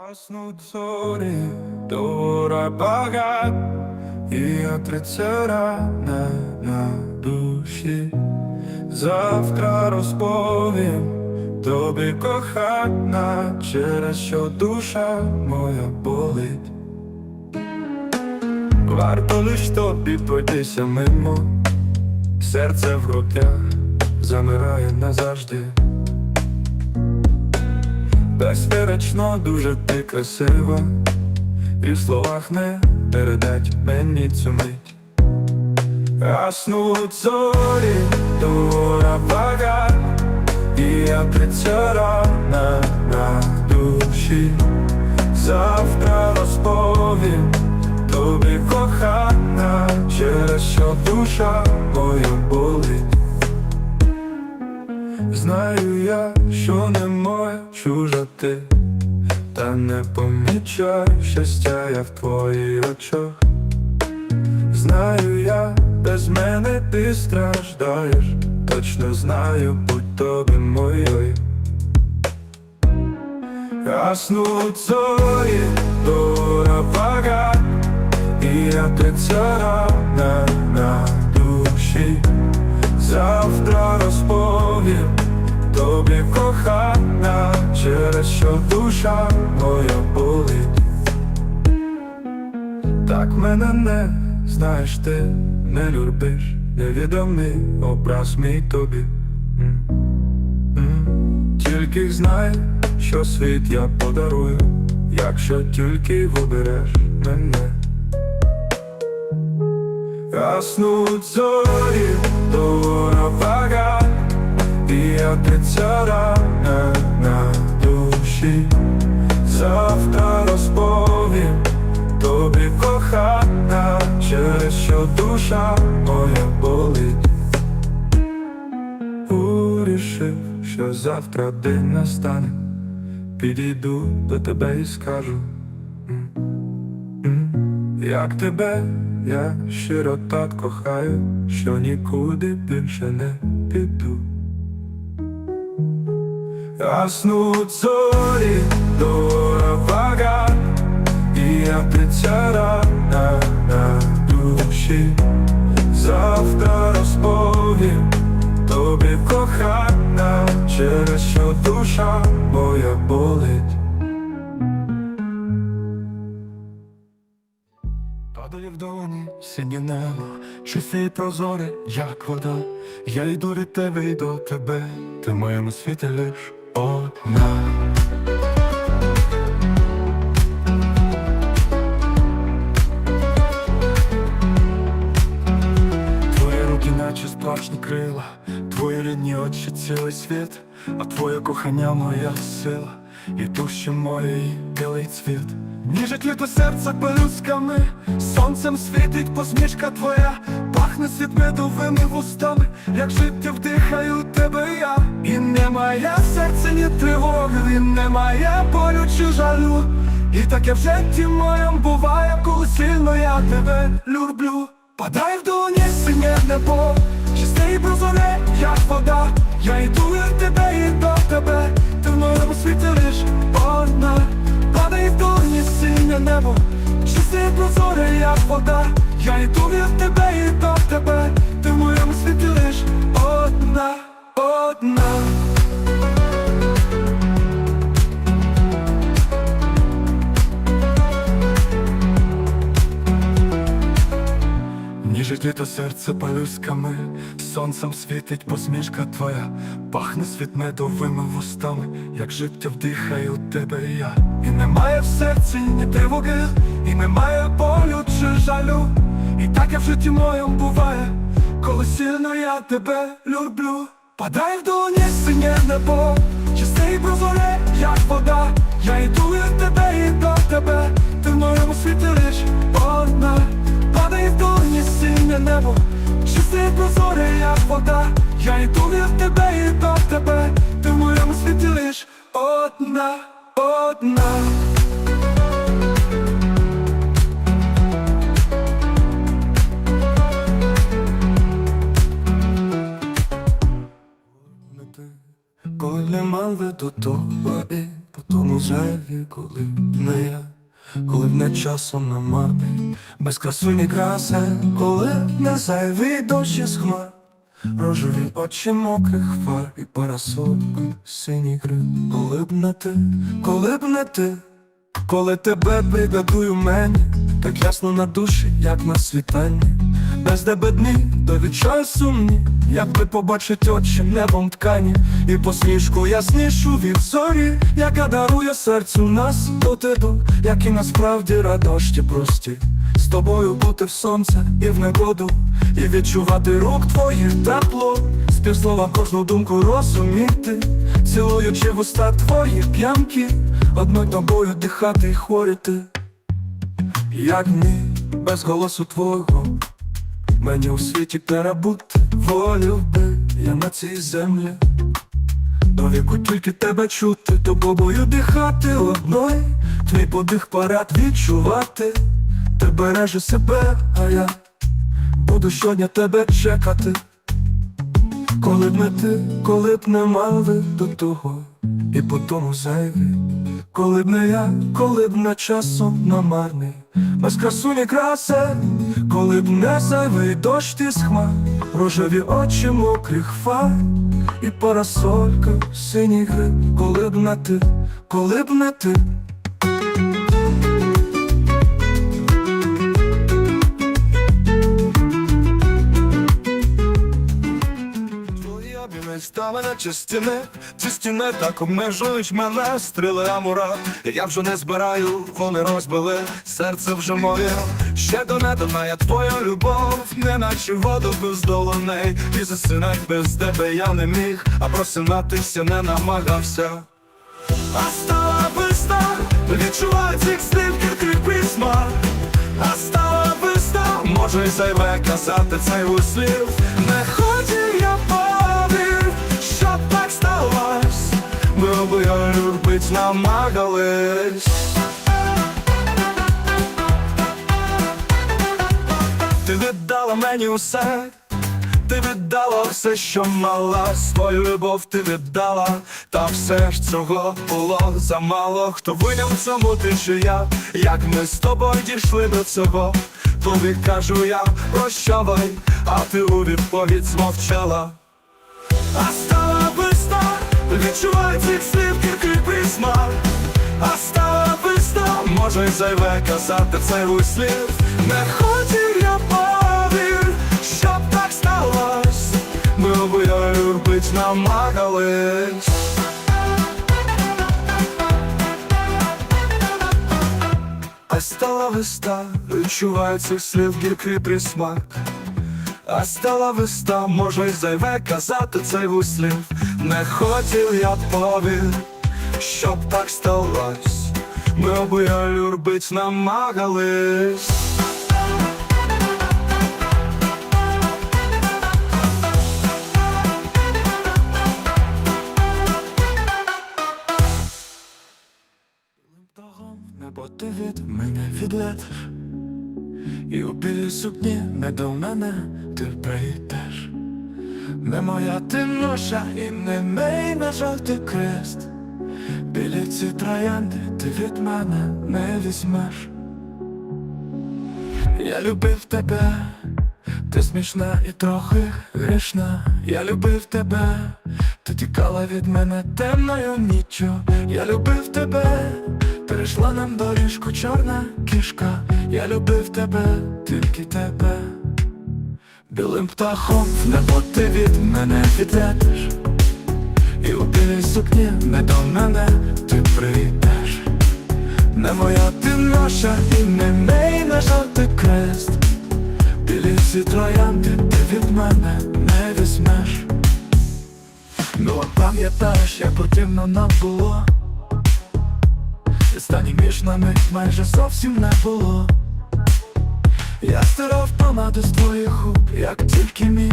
Гаснуть зорі, дора багат, і я тридцять на душі. Завтра розповім тобі кохана, через що душа моя болить. Варто лиш тобі пройтися мимо, серце в грудях замирає назавжди. Безперечно, дуже ти красива, і в словах не передать мені цю мить. Гаснуть зорі, дура багат, і я прицарана на душі. Завтра розповім тобі кохана, через що душа моя болить. Знаю я, що не моя чужа ти, та не помічаю щастя я в твоїх очах. Знаю я, без мене ти страждаєш, точно знаю, будь тобі моєю. Гаснуть зорі, дура багат, і я трицарана на душі. Завтра розповім тобі кохана, через що душа моя болить. Так мене не знаєш ти, не любиш, невідомий образ мій тобі. Тільки знай, що світ я подарую, якщо тільки вибереш мене. Гаснуть зорі, дура багат, і я трицарана на душі. Завтра розповім тобі кохана, через що душа моя болить. Урішив, що завтра день настане, підійду до тебе і скажу. Як тебе я щиро так кохаю, що нікуди більше не піду. Гаснуть зорі, дура багат, і я прицарана на душі. Завтра розповім тобі кохана, через що душа моя болить. Падає в долоні синє небо, чисте і прозоре, як вода. Я йду від тебе і до тебе, ти в моєму світі лиш одна. Твої руки, наче сплашні крила, твої рідні очі цілий світ, а твоє кохання моя сила, і душі моєї білий цвіт. Ніжить літо серця пелюсками, сонцем світить посмішка твоя, пахне світ медовими вустами, як життя вдихаю тебе я. І немає в серці ні тривоги, і немає болю чи жалю. І таке в житті моєм буває, коли сильно я тебе люблю. Падай в долоні синє небо, чистий прозоре, як вода. Я йду від тебе і до тебе, в моєму світі лиш одна. Падай в долоні синє небо, чисте і прозоре, як вода. Я йду від тебе і до тебе, ти в моєму світі лиш Літо серце палюсками, сонцем світить посмішка твоя, пахне світ медовими вустами, як життя вдихаю тебе і я. І немає в серці ні тривоги, і немає болю чи жалю. І так я в житті моєму буває, коли сильно я тебе люблю. Падай в долоні синє небо, чисте і прозоре, як вода. Я йду від тебе і до тебе, ти в моєму світі лиш одна. В долині синє небо, чисте прозоре, як вода. Я йду від тебе і до тебе, ти в моєму світі лиш одна, одна. Коли мали до тобі, потім уже зайві, коли не я, коли часом намарний, без красуні краси, коли не зайвий дощі з хмар, рожеві очі мокрих фар і парасолька синій гри, коли б не ти, коли б не ти, коли тебе бригадую мені, так ясно на душі, як на світанні, без тебе дні, до відчаю сумні, якби побачить очі небом ткані, і посмішку яснішу від зорі, яка дарує серцю нас до тебе, як і насправді радощі прості. З тобою бути в сонце і в негоду, і відчувати рук твоїх тепло, співслова кожну думку розуміти, цілуючи в уста твої п'янки, одною тобою дихати й хворіти. Як ні, без голосу твого Мені у світі перебути волів би я на цій землі. До віку тільки тебе чути, тобою дихати одной. Твій подих парад відчувати. Ти бережи себе, а я буду щодня тебе чекати. Коли б не ти, коли б не мали до того І по тому зайві Коли б не я, коли б не часом намарний Без красуні краси, коли б не зайвий дощ із хмар. Рожеві очі мокрих фар І парасолька синій гри. Коли б не ти, коли б не ти Обійми стали на частини, ці стіни так обмежують мене стріли амура. Я вже не збираю, вони розбили серце вже моє. Ще до недавна я твоя любов, неначе воду без долоней. І засинать без тебе я не міг, а просинатися не намагався. А стала весна, відчуваю цих слів гіркий письма. А стала весна, може й зайве казати цей услів. Не так. Ми обоє любить намагались. Ти віддала мені усе, ти віддала все, що мала, свою любов ти віддала, та все ж цього було замало. Хто виняв цьому ти чи я, як ми з тобою дійшли до цього, тобі кажу я прощавай, а ти у відповідь змовчала. А стала весна, відчувай цих слів може зайве казати цей услів Не хотів я повір, щоб так сталось. Ми обоє любить намагались. А стала весна, відчуваю цих слів гіркий присмак а стала веста, може й зайве казати цей вислів. Не хотів я повір, щоб так сталось. Ми обоє любить намагались. Небо ти від мене відлетиш. І у білій сукні не до мене прийдеш Не моя ти ноша і не мій на жовтий крест. Білі ці троянди ти від мене не візьмеш. Я любив тебе, ти смішна і трохи грішна. Я любив тебе, ти тікала від мене темною ніччю. Я любив тебе, перейшла нам доріжку чорна кішка. Я любив тебе, тільки тебе Білим птахом в небо ти від мене відлетиш І у білій сукні не до мене ти прийдеш. Не моя ти наша і не мій на жовтий крест. Білі ці троянди ти від мене не візьмеш. Ну пам'ятаєш, як потрібно нам було? І стані між нами майже зовсім не було Я стирав помаду з твоїх губ, як тільки міг.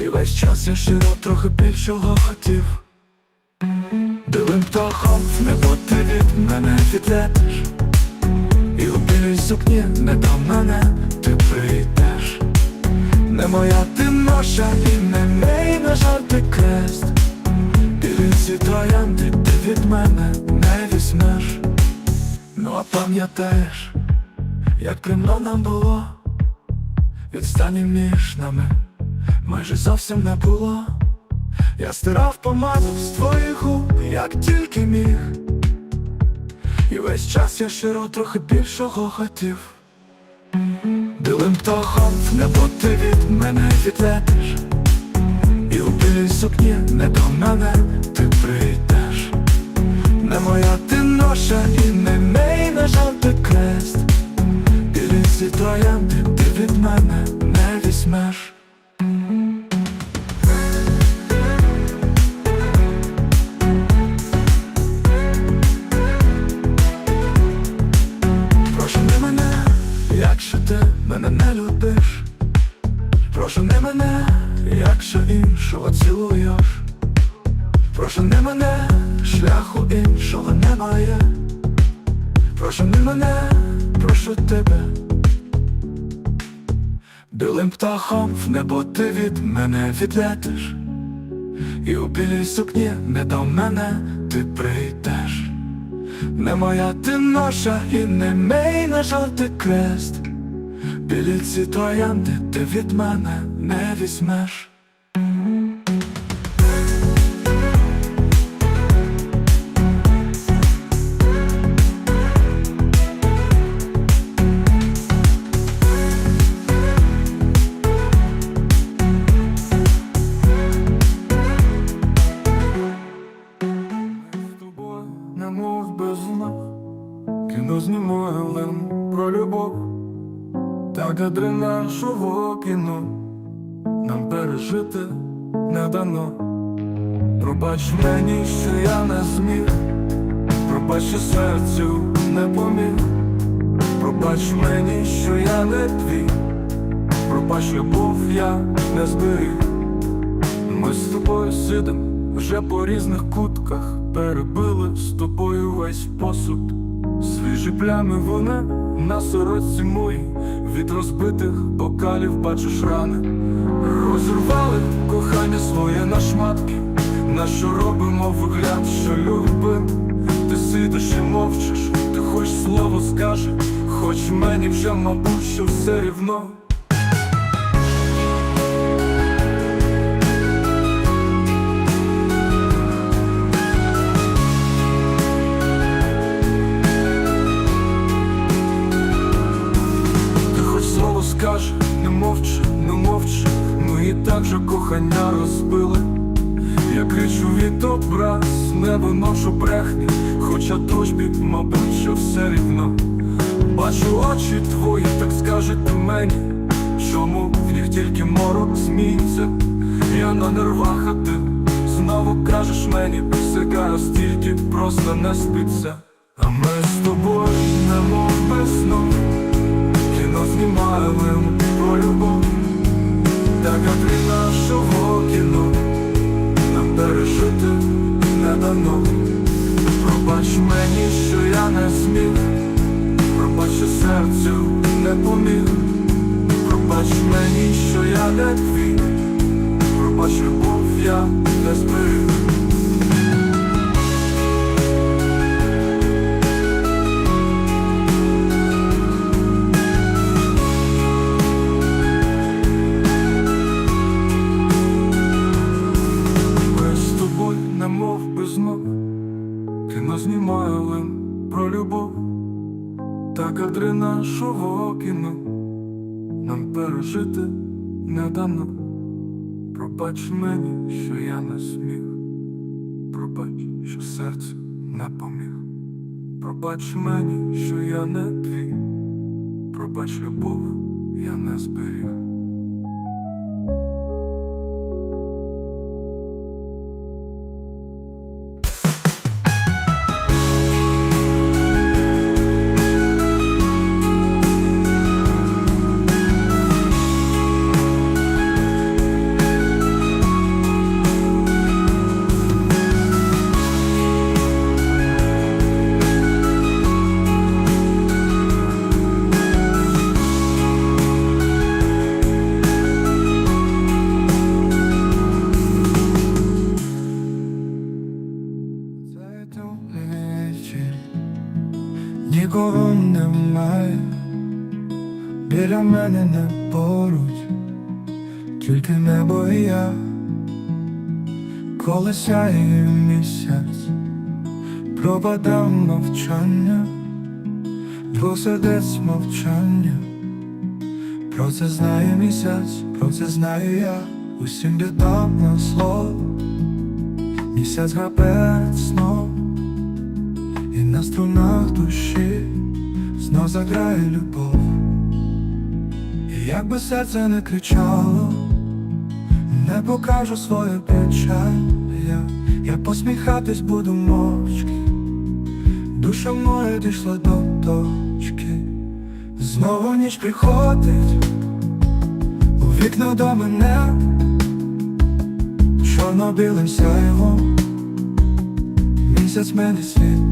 І весь час я щиро трохи більшого хотів Білим птахом в небо ти від мене відлетиш. І у білій сукні не до мене ти прийдеш. Не моя ти ноша і не мій на жовтий крест. Білі ці троянди ти від мене не візьмеш. Ну а пам'ятаєш, як примно нам було, відстані між нами майже зовсім не було. Я стирав помаду з твоїх губ, як тільки міг. І весь час я щиро трохи більшого хотів. Білим птахом в небо від мене відлетиш І у білій сукні не до мене ти прийдеш Не моя ти ноша і не мій, на жаль, ти крест троянди ти від мене не візьмеш Білим птахом в небо ти від мене відлетиш. І у білій сукні не до мене ти прийдеш. Не моя ти ноша і не мій, на жовтий ти крест. Білі ці троянди ти від мене не візьмеш Кадри нашого кіно. Нам пережити не дано. Пробач мені, що я не зміг. Пробач, що серцю не поміг. Пробач мені, що я не твій. Пробач, любов я не зберіг. Ми з тобою сидим вже по різних кутках, перебили з тобою весь посуд. Свіжі плями вони на сорочці моїй від розбитих бокалів бачиш рани. Розірвали кохання своє на шматки, на що робимо вигляд, що любим. Ти сидиш і мовчиш, ти хоч слово скаже, хоч мені вже, мабуть, що все рівно. Так же кохання розбили. Я кричу від образ, не виношу брехні, хоча тобі, мабуть, що все рівно. Бачу очі твої, так скажете мені, чому в них тільки морок зміється. Я на нервах, а ти знову кажеш мені, сигара стільки просто не спиться. Пробач мені, нікого немає, біля мене не поруч, тільки небо і я, коли сяє місяць, пропадав мовчання, двох сердець мовчання. Про це знає місяць, про це знаю я, усім бідам на слово. Місяць грабе знов, струнах душі знов заграє любов. І як би серце не кричало, не покажу свою печаль я, посміхатись буду мовчки, душа моя дійшла до точки, знову ніч приходить. У вікна до мене. Чорно-білим сяйвом. Місяць мене світить,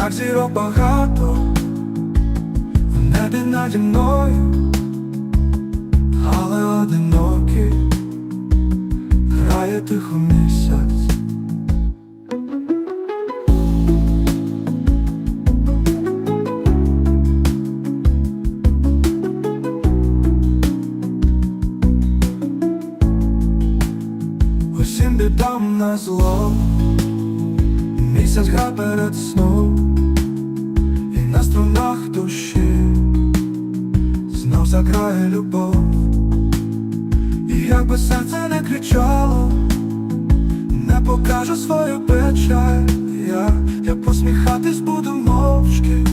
так зірок багато. В небі наді мною, серце не кричало Не покажу свою печаль. Я, я посміхатись буду мовчки.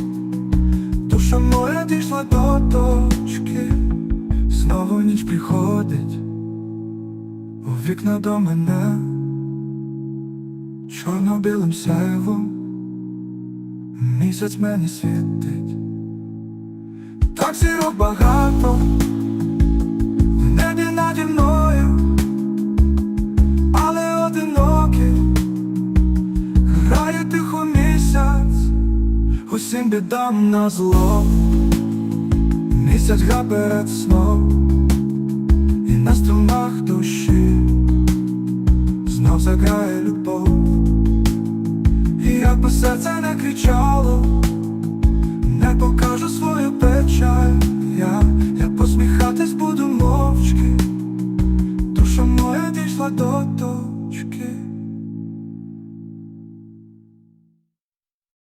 Душа моя дійшла до точки. Знову ніч приходить. У вікна до мене. Чорно-білим сяйвом. Місяць мені світить, так зірок багато всім бідам на зло, місяць гра перед сном, і на струнах душі. Знов заграє любов, і як би серце не кричало, не покажу свою печаль, я, я посміхатись буду мовчки, душа моя дійшла до.